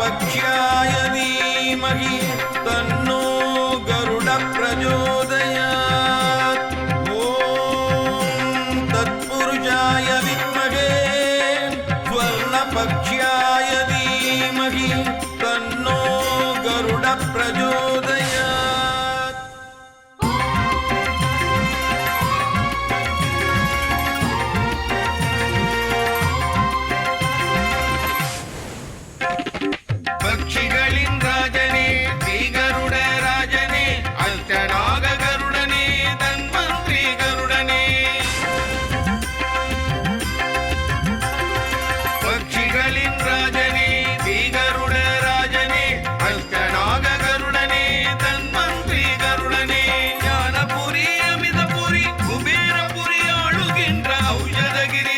पक्षाय धीमहि तन्नो गरुडप्रचोदयात् ॐ तत्पुरुषाय विद्महे स्वर्णपक्ष्याय ஔஷதகிரி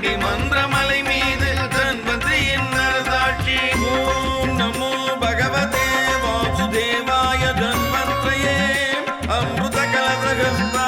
கோடி மந்திரமலை மீது தன்வந்தையின் நரதாட்சி ஓம் நமோ பகவதே வாசுதேவாய தன்வந்தையே. அமிர்த கலசகஸ்தா